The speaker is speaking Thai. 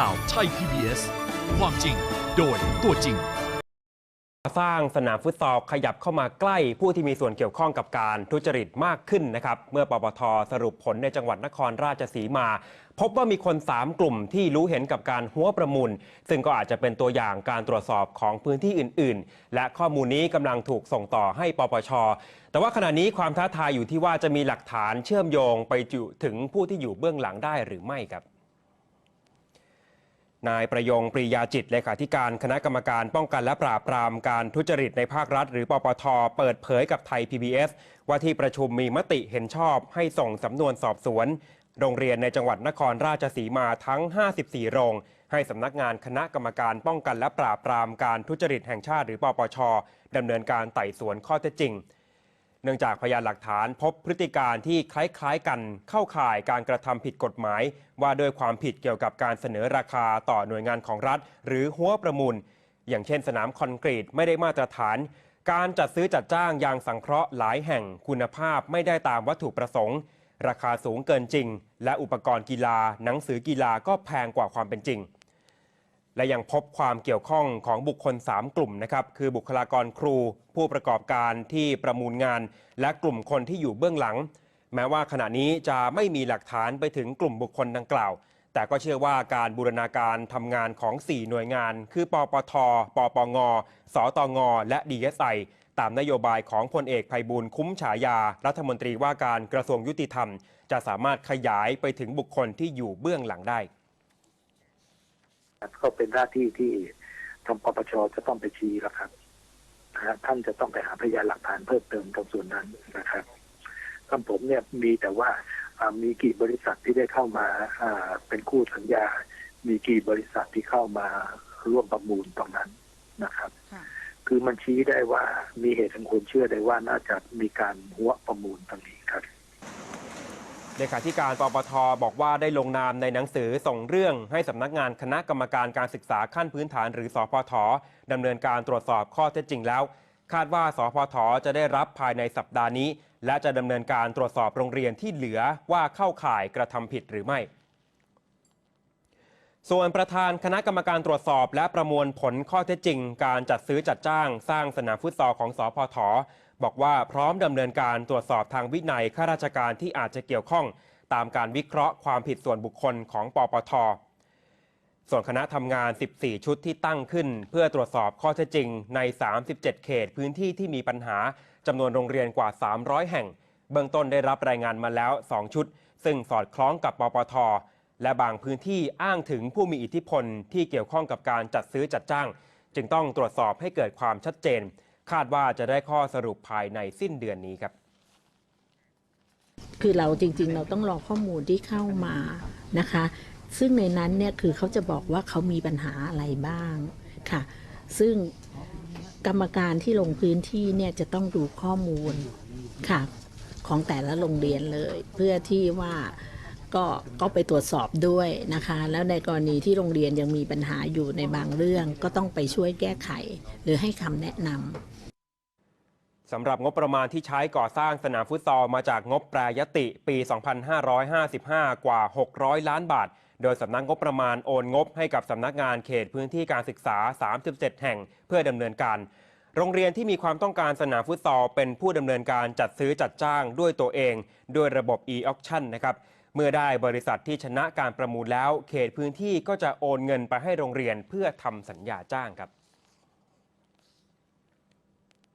ข่าวไทย PBS ความจริงโดยตัวจริง สร้างสนามฟุตซอลขยับเข้ามาใกล้ผู้ที่มีส่วนเกี่ยวข้องกับการทุจริตมากขึ้นนะครับ เมื่อปปทสรุปผลในจังหวัดนครราชสีมา พบว่ามีคน 3 กลุ่มที่รู้เห็นกับการหัวประมูล ซึ่งก็อาจจะเป็นตัวอย่างการตรวจสอบของพื้นที่อื่น ๆ และข้อมูลนี้กำลังถูกส่งต่อให้ปปช แต่ว่าขณะนี้ความท้าทายอยู่ที่ว่าจะมีหลักฐานเชื่อมโยงไปถึงผู้ที่อยู่เบื้องหลังได้หรือไม่ครับ นายประยงปรียาจิตเลขาธิการคณะกรรมการป้องกันและปราบปรามการทุจริตในภาครัฐ หรือปปท เปิดเผยกับไทย PBS ว่าที่ประชุมมีมติเห็นชอบให้ส่งสำนวนสอบสวน โรงเรียนในจังหวัดนครราชสีมาทั้ง 54 โรง ให้สำนักงานคณะกรรมการป้องกันและปราบปรามการทุจริตแห่งชาติหรือปปชดำเนินการไต่สวนข้อเท็จจริง เนื่องจากพยานหลักฐานพบพฤติการที่คล้ายๆกันเข้าข่ายการกระทำผิดกฎหมาย ว่าด้วยความผิดเกี่ยวกับการเสนอราคาต่อหน่วยงานของรัฐ หรือหัวประมูล อย่างเช่น สนามคอนกรีตไม่ได้มาตรฐาน การจัดซื้อจัดจ้างยางสังเคราะห์หลายแห่งคุณภาพไม่ได้ตามวัตถุประสงค์ ราคาสูงเกินจริง และอุปกรณ์กีฬา หนังสือกีฬาก็แพงกว่าความเป็นจริง และยังพบความเกี่ยวข้องของบุคคล 3 กลุ่มนะครับคือบุคลากรครู ผู้ประกอบการที่ประมูลงาน และกลุ่มคนที่อยู่เบื้องหลัง แม้ว่าขณะนี้จะไม่มีหลักฐานไปถึงกลุ่มบุคคลดังกล่าว แต่ก็เชื่อว่าการบูรณาการทำงานของ 4 หน่วยงาน คือปปท ปปง สตง และ DSI ตามนโยบายของพลเอกไพบูลคุ้มฉายา รัฐมนตรีว่าการกระทรวงยุติธรรม จะสามารถขยายไปถึงบุคคลที่อยู่เบื้องหลังได้ ก็เป็นหน้าที่ที่ทางปปชจะต้องไปชี้แล้วครับนะฮะท่านจะต้องไปหาพยานหลักฐานเพิ่มเติมตรงส่วนนั้นนะครับคำผมเนี่ยมีแต่ว่าอ่ามีกี่บริษัทที่ได้เข้ามาอ่าเป็นคู่สัญญา มีกี่บริษัทที่เข้ามาร่วมประมูลตรงนั้นนะครับค่ะคือมันชี้ได้ว่ามีเหตุอันควรเชื่อได้ว่าน่าจะมีการหัวประมูลตรงนี้ครับ เลขาธิการปปทบอกว่าได้ลงนามในหนังสือส่งเรื่องให้สำนักงานคณะกรรมการการศึกษาขั้นพื้นฐานหรือสพทดำเนินการตรวจสอบข้อเท็จจริงแล้ว คาดว่าสพทจะได้รับภายในสัปดาห์นี้ และจะดำเนินการตรวจสอบโรงเรียนที่เหลือว่าเข้าข่ายกระทำผิดหรือไม่ ส่วนประธานคณะกรรมการตรวจสอบและประมวลผลข้อเท็จจริง การจัดซื้อจัดจ้างสร้างสนามฟุตซอลของสพทบอกว่าพร้อมดำเนินการตรวจสอบทางวินัยข้าราชการที่อาจจะเกี่ยวข้อง ตามการวิเคราะห์ความผิดส่วนบุคคลของปปท ส่วนคณะทำงาน 14 ชุดที่ตั้งขึ้น เพื่อตรวจสอบข้อเท็จจริงใน 37 เขตพื้นที่ที่มีปัญหาจำนวนโรงเรียนกว่า 300 แห่ง เบื้องต้นได้รับรายงานมาแล้ว 2 ชุด ซึ่งสอดคล้องกับปปท และบางพื้นที่อ้างถึงผู้มีอิทธิพลที่เกี่ยวข้องกับการจัดซื้อจัดจ้าง จึงต้องตรวจสอบให้เกิดความชัดเจน คาดว่าจะได้ข้อสรุปภายในสิ้นเดือนนี้ครับ คือเราจริงๆ เราต้องรอข้อมูลที่เข้ามานะคะ ซึ่งในนั้นเนี่ยคือเขาจะบอกว่าเขามีปัญหาอะไรบ้างค่ะ ซึ่งกรรมการที่ลงพื้นที่เนี่ยจะต้องดูข้อมูลค่ะ ของแต่ละโรงเรียนเลย เพื่อที่ว่า ก็ก็ไปตรวจสอบด้วยนะคะ แล้วในกรณีที่โรงเรียนยังมีปัญหาอยู่ในบางเรื่อง ก็ต้องไปช่วยแก้ไข หรือให้คำแนะนำสำหรับงบประมาณที่ใช้ก่อสร้างสนามฟุตซอลมาจากงบแปรยติปี 2555 กว่า 600 ล้านบาท โดยสำนักงบประมาณโอนงบให้กับสำนักงานเขตพื้นที่การศึกษา 37 แห่งเพื่อดำเนินการโรงเรียนที่มีความต้องการสนามฟุตซอลเป็นผู้ดำเนินการจัดซื้อจัดจ้างด้วยตัวเอง ด้วยระบบ e-auction นะครับ เมื่อได้บริษัทที่ชนะการประมูลแล้ว เขตพื้นที่ก็จะโอนเงินไปให้โรงเรียนเพื่อทำสัญญาจ้างครับ